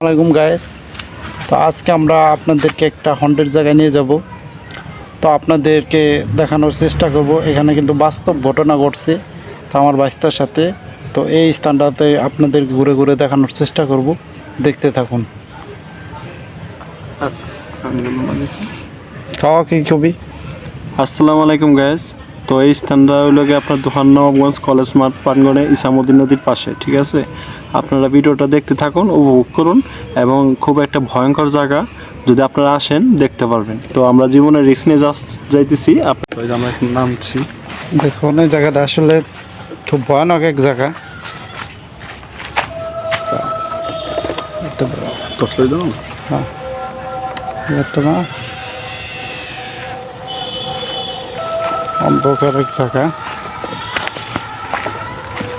আসসালামাইকুম গায়েস তো আজকে আমরা আপনাদেরকে একটা হন্টের জায়গায় নিয়ে যাব। তো আপনাদেরকে দেখানোর চেষ্টা করব। এখানে কিন্তু বাস্তব ঘটনা ঘটছে তো আমার বাস্তার সাথে। তো এই স্থানটাতে আপনাদের ঘুরে ঘুরে দেখানোর চেষ্টা করব। দেখতে থাকুন। খাওয়া কি ছবি? আসসালামু আলাইকুম গায়েস তো এই স্থানটা হলো গিয়ে আপনার দোকান নবাবগঞ্জ কলেজ মাঠ প্রাঙ্গণে ইসামুদ্দিন নদীর পাশে, ঠিক আছে? আপনারা ভিডিওটা দেখতে থাকুন উপভোগ করুন এবং খুব একটা ভয়ঙ্কর জায়গা যদি আপনারা আসেন দেখতে পারবেন। তো আমরা জীবনে রিস্ক নিয়ে যা- যাইতেছি। আমরা এখন নামছি। দেখুন এই জায়গাটা আসলে খুব ভয়ানক এক জায়গা। একটা না অন্ধকার এক জায়গা।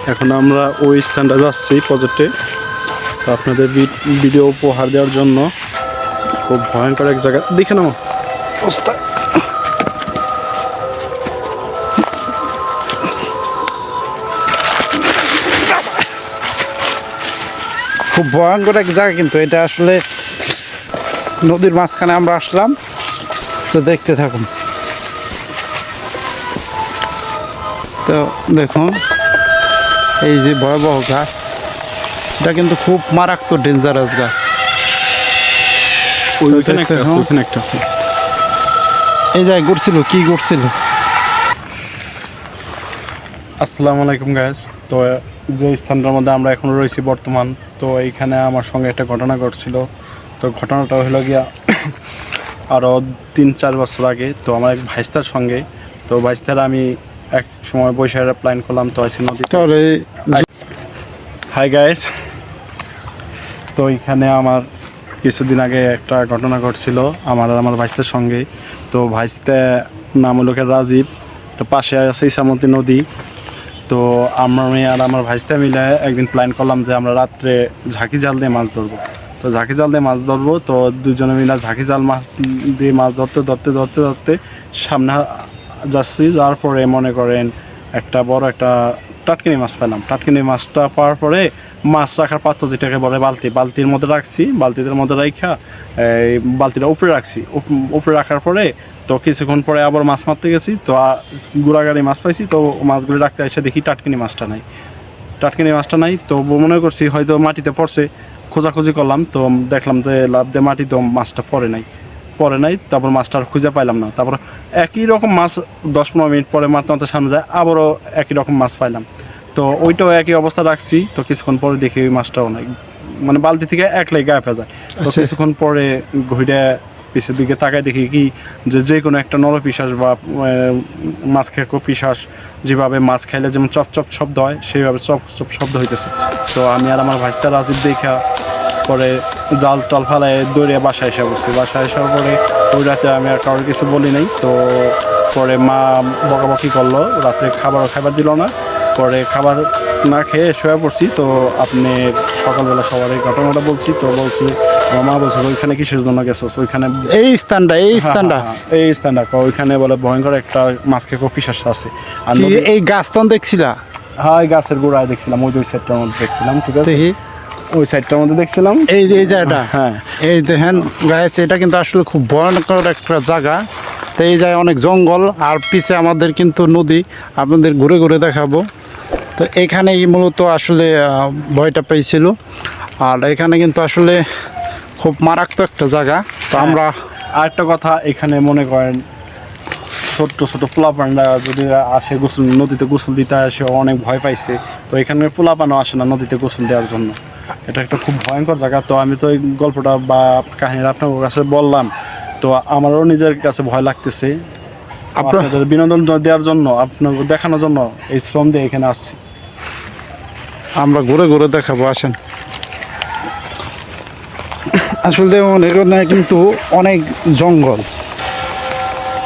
এখন আমরা ওই স্থানটা যাচ্ছি প্রজেক্টে তো আপনাদের ভিডিও উপহার দেওয়ার জন্য খুব ভয়ঙ্কর এক জায়গা। দেখে নাও। অবস্থা। খুব ভয়ঙ্কর এক জায়গা কিন্তু, এটা আসলে নদীর মাঝখানে আমরা আসলাম। তো দেখতে থাকুন। তো দেখুন। এই যে ভয়াবহ গাছ এটা কিন্তু খুব মারাত্মক ডেঞ্জারাস গাছ। এই জায়গায় ঘুরছিল কি ঘুরছিল? আসসালামু আলাইকুম গাইজ তো যে স্থানটার মধ্যে আমরা এখন রয়েছি বর্তমান তো এইখানে আমার সঙ্গে একটা ঘটনা ঘটছিল। তো ঘটনাটা হলো গিয়া আরও তিন চার বছর আগে তো আমার এক ভাইস্তার সঙ্গে তো ভাইস্তার আমি এক সময় বৈশাখ প্ল্যান করলাম তো আছে নদী তাহলে হাই গাইস তো এইখানে আমার কিছুদিন আগে একটা ঘটনা ঘটছিল আমার আর আমার ভাইস্তার সঙ্গে তো ভাইস্তা নাম হলো রাজীব তো পাশে আছে ইসামতি নদী। তো আমি আর আমার ভাইস্তা মিলে একদিন প্ল্যান করলাম যে আমরা রাত্রে ঝাঁকি জাল দিয়ে মাছ ধরবো। তো ঝাঁকি জাল দিয়ে মাছ ধরবো তো দুজনে মিলে ঝাঁকি জাল মাছ দিয়ে মাছ ধরতে ধরতে ধরতে ধরতে সামনে যাচ্ছি, যাওয়ার পরে মনে করেন একটা বড় একটা টাটকিনি মাছ পেলাম। টাটকিনি মাছটা পাওয়ার পরে মাছ রাখার পাত্র যেটাকে বলে বালতি, বালতির মধ্যে রাখছি বালতির মধ্যে রাখা এই বালতিটা উপরে রাখছি। উপরে রাখার পরে তো কিছুক্ষণ পরে আবার মাছ মারতে গেছি, তো গুড়াগাড়ি মাছ পাইছি, তো মাছগুলো রাখতে এসে দেখি টাটকিনি মাছটা নাই। টাটকিনি মাছটা নাই, তো মনে করছি হয়তো মাটিতে পড়ছে, খোঁজাখুঁজি করলাম, তো দেখলাম যে লাভ দিয়ে মাটিতে মাছটা পড়ে নাই। পরে নাই তারপর মাছটা আর খুঁজে পাইলাম না। তারপর একই রকম মাছ দশ পনেরো মিনিট পরে মারতে মারতে সামনে যায় আবারও একই রকম মাছ পাইলাম। তো ওইটাও একই অবস্থা রাখছি তো কিছুক্ষণ পরে দেখি ওই মাছটাও নাই। মানে বালতি থেকে একলাই গায়ে ফেলা যায়। তো আচ্ছা। কিছুক্ষণ পরে ঘুরে পিছের দিকে তাকায় দেখি কি যে যে কোনো একটা নর পিসাস বা মাছ খেকো পিসাস যেভাবে মাছ খাইলে যেমন চপ চপ শব্দ হয় সেইভাবে চপ চপ শব্দ হইতেছে। তো আমি আর আমার ভাইস্তা রাজীব দেখা পরে জাল টাল ফালায় দৌড়ে বাসায় এসে বসছি বাসায় আসার পরে ওই রাতে আমি আর কারোর কিছু বলি নাই। তো পরে মা বকাবকি করল রাত্রে খাবারও খাবার দিল না। পরে খাবার না খেয়ে শুয়ে পড়ছি। তো আপনি সকালবেলা সবার এই ঘটনাটা বলছি। তো বলছি আমার মা বলছে ওইখানে কিসের জন্য গেছো ওইখানে এই স্থানটা এই স্থানটা? হ্যাঁ, হ্যাঁ, এই স্থানটা। ওইখানে বলে ভয়ঙ্কর একটা মাছ খেয়ে কপি শ্বাস আছে। আর এই গাছতন দেখছিলা? হ্যাঁ এই গাছের গোড়ায় দেখছিলাম ওই দুই সাইডটার মধ্যে দেখছিলাম ঠিক আছে? ওই সাইডটার মধ্যে দেখছিলাম। এই যে এই জায়গাটা? হ্যাঁ এই দেখেন গাছ এটা কিন্তু আসলে খুব ভয়ঙ্কর একটা জায়গা। তো এই জায়গায় অনেক জঙ্গল আর পিছে আমাদের কিন্তু নদী। আপনাদের ঘুরে ঘুরে দেখাবো। তো এখানেই মূলত আসলে ভয়টা পেয়েছিল। আর এখানে কিন্তু আসলে খুব মারাত্মক একটা জায়গা। তো আমরা আরেকটা কথা এখানে মনে করেন ছোট্ট ছোট পোলাপানরা যদি আসে গোসল নদীতে গোসল দিতে আসে অনেক ভয় পাইছে। তো এখানে পোলাপানও আসে না নদীতে গোসল দেওয়ার জন্য। এটা একটা খুব ভয়ঙ্কর জায়গা। তো আমি তো এই গল্পটা বা কাহিনীটা আপনার কাছে বললাম। তো আমারও নিজের কাছে ভয় লাগতেছে। আপনাদের বিনোদন দেওয়ার জন্য আপনার দেখানোর জন্য এই শ্রম দিয়ে এখানে আসছি। আমরা ঘুরে ঘুরে দেখাবো আসেন। আসলে এখানে কিন্তু অনেক জঙ্গল।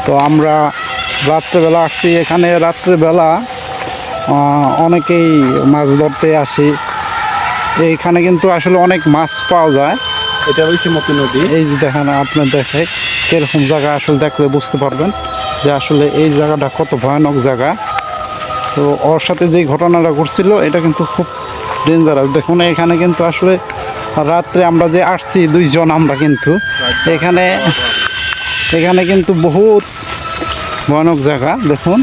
তো আমরা রাত্রেবেলা আসছি। এখানে রাত্রেবেলা অনেকেই মাছ ধরতে আসি। এইখানে কিন্তু আসলে অনেক মাছ পাওয়া যায়। এটা হচ্ছে ঐতিমতি নদী। এই যে দেখেন আপনার দেখে কীরকম জায়গা আসলে দেখলে বুঝতে পারবেন যে আসলে এই জায়গাটা কত ভয়ানক জায়গা। তো ওর সাথে যে ঘটনাটা ঘটছিল এটা কিন্তু খুব ডেঞ্জারাস দেখুন এখানে কিন্তু আসলে রাত্রে আমরা যে আসছি দুইজন আমরা কিন্তু এখানে এখানে কিন্তু বহুত ভয়ানক জায়গা। দেখুন।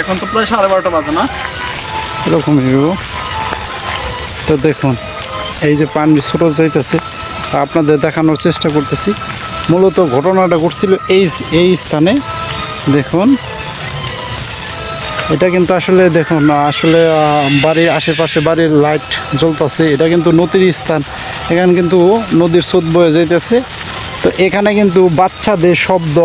এখন তো প্রায় সাড়ে বারোটা বাজে না? এরকমই। তো দেখুন এই যে পানি স্রোত যাইতেছে আপনাদের দেখানোর চেষ্টা করতেছি। মূলত ঘটনাটা ঘটছিল এই এই স্থানে। দেখুন এটা কিন্তু আসলে দেখুন আসলে বাড়ির আশেপাশে বাড়ির লাইট জ্বলতেছে এটা কিন্তু নদীর স্থান। এখানে কিন্তু নদীর স্রোত বয়ে যাইতেছে। তো এখানে কিন্তু বাচ্চাদের শব্দ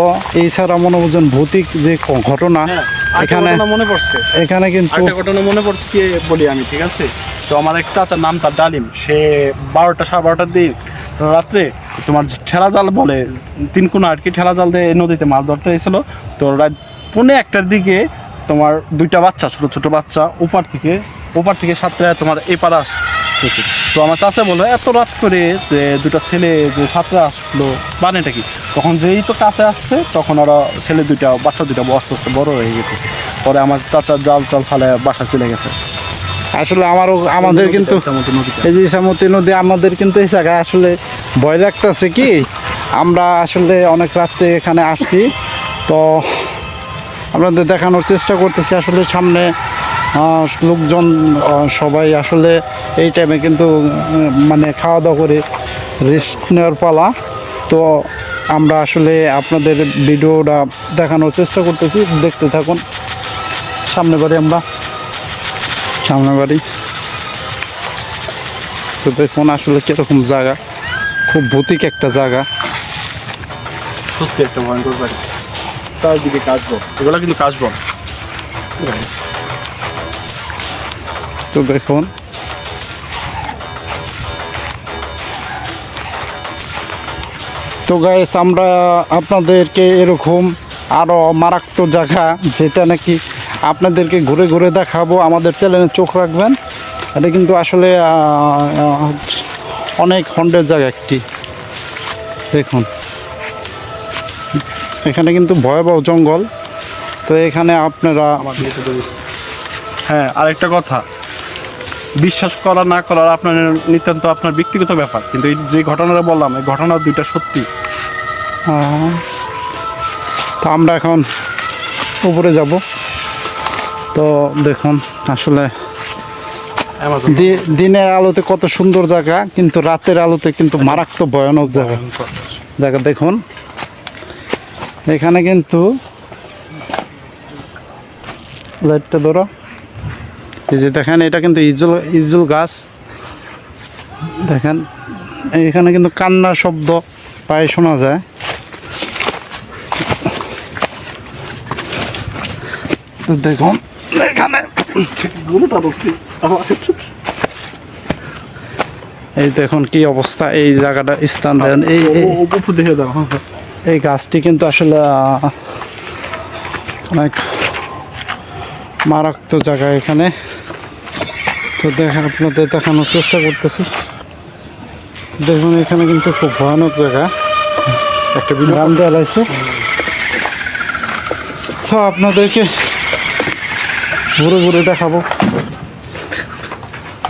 এছাড়া মনোরঞ্জন ভৌতিক যে ঘটনা হ্যাঁ এখানে মনে পড়ছে। এখানে কিন্তু একটা ঘটনা মনে পড়ছে কি বলি আমি ঠিক আছে? তো আমার এক চাচার নাম তার ডালিম। সে বারোটা সাড়ে বারোটার দিন রাত্রে তোমার ঠেলা জাল বলে, তিন কোনা আর কি ঠেলা জাল দিয়ে নদীতে মাছ ধরতে এসেছিল। তো রাত পৌনে একটার দিকে তোমার দুইটা বাচ্চা, ছোট ছোট বাচ্চা ওপার থেকে ওপার থেকে সাতটা তোমার এপার আসতেছে তো আমার চাচা বলল, এত রাত করে যে দুটো ছেলে যে সাতটা আসলো বানেটা কি? তখন যেই তো কাছে আসছে, তখন ওরা ছেলে দুইটা, বাচ্চা দুইটা আস্তে আস্তে বড় হয়ে গেছে। পরে আমার চাচার জাল টাল ফালে বাসা চলে গেছে। আসলে আমারও আমাদের কিন্তু এই যে ইসামতি নদী আমাদের কিন্তু এই জায়গায় আসলে ভয় লাগতেছে কি? আমরা আসলে অনেক রাত্রে এখানে আসছি। তো আপনাদের দেখানোর চেষ্টা করতেছি আসলে সামনে লোকজন সবাই আসলে এই টাইমে কিন্তু মানে খাওয়া দাওয়া করে রেস্ট নেওয়ার পালা। তো আমরা আসলে আপনাদের ভিডিওটা দেখানোর চেষ্টা করতেছি দেখতে থাকুন। সামনে বাড়ি আমরা। সামনে বাড়ি তো দেখুন আসলে কীরকম জায়গা। খুব ভৌতিক একটা জায়গা। সত্যি একটা ভয়ঙ্কর বাড়ি। চারদিকে কাশবন। এগুলো কিন্তু কাশবন। তো দেখুন। তো গাইস আমরা আপনাদেরকে এরকম আরও মারাত্মক জায়গা যেটা নাকি আপনাদেরকে ঘুরে ঘুরে দেখাবো আমাদের চ্যানেলে চোখ রাখবেন। এটা কিন্তু আসলে অনেক হন্ডের জায়গা একটি। দেখুন। এখানে কিন্তু ভয়াবহ জঙ্গল। তো এখানে আপনারা। হ্যাঁ আরেকটা কথা। বিশ্বাস করা না করার আপনার নিতান্ত আপনার ব্যক্তিগত ব্যাপার। কিন্তু এই যে ঘটনাটা বললাম এই ঘটনা দুইটা সত্যি। তো আমরা এখন উপরে যাব। তো দেখুন আসলে দিনের আলোতে কত সুন্দর জায়গা কিন্তু রাতের আলোতে কিন্তু মারাত্মক ভয়ানক জায়গা। জায়গা দেখুন। এখানে কিন্তু লাইটটা ধরো। এই যে দেখেন এটা কিন্তু ইজুল ইজুল গাছ। দেখেন এখানে কিন্তু কান্নার শব্দ প্রায় শোনা যায়। তো দেখুন। এই দেখুন কি অবস্থা এই জায়গাটা স্থান দেন এই দেখে দাও। এই গাছটি কিন্তু আসলে অনেক মারাত্মক জায়গা এখানে। তো দেখা আপনাদের দেখানোর চেষ্টা করতেছি। দেখুন এখানে কিন্তু খুব ভয়ানক জায়গা। একটা গ্রাম দেওয়া আছে তো আপনাদেরকে ঘুরে ঘুরে দেখাবো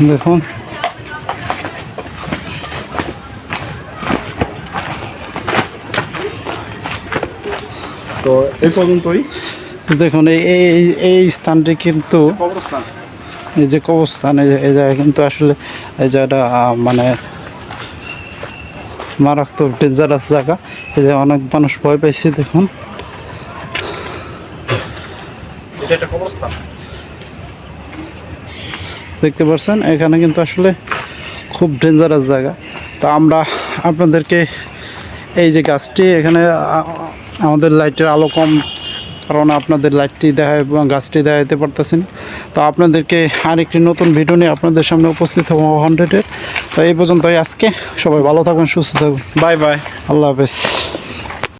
দেখুন। তো এই পর্যন্তই। দেখুন এই এই- স্থানটি কিন্তু এই যে কবরস্থান এই জায়গায় কিন্তু আসলে এই জায়গাটা মানে মারাত্মক ডেঞ্জারাস জায়গা। এই যে অনেক মানুষ ভয় পাইছে দেখুন। এটা একটা কবরস্থান। দেখতে পাচ্ছেন এখানে কিন্তু আসলে খুব ডেঞ্জারাস জায়গা। তো আমরা আপনাদেরকে এই যে গাছটি এখানে আমাদের লাইটের আলো কম কারণ আপনাদের লাইটটি দেখা এবং গাছটি দেখাতে পারতেছেন তো আপনাদেরকে আরেকটি নতুন ভিডিও নিয়ে আপনাদের সামনে উপস্থিত হব হান্ড্রেডের তো এই পর্যন্তই আজকে। সবাই ভালো থাকবেন সুস্থ থাকবেন বাই বাই আল্লাহ হাফেজ।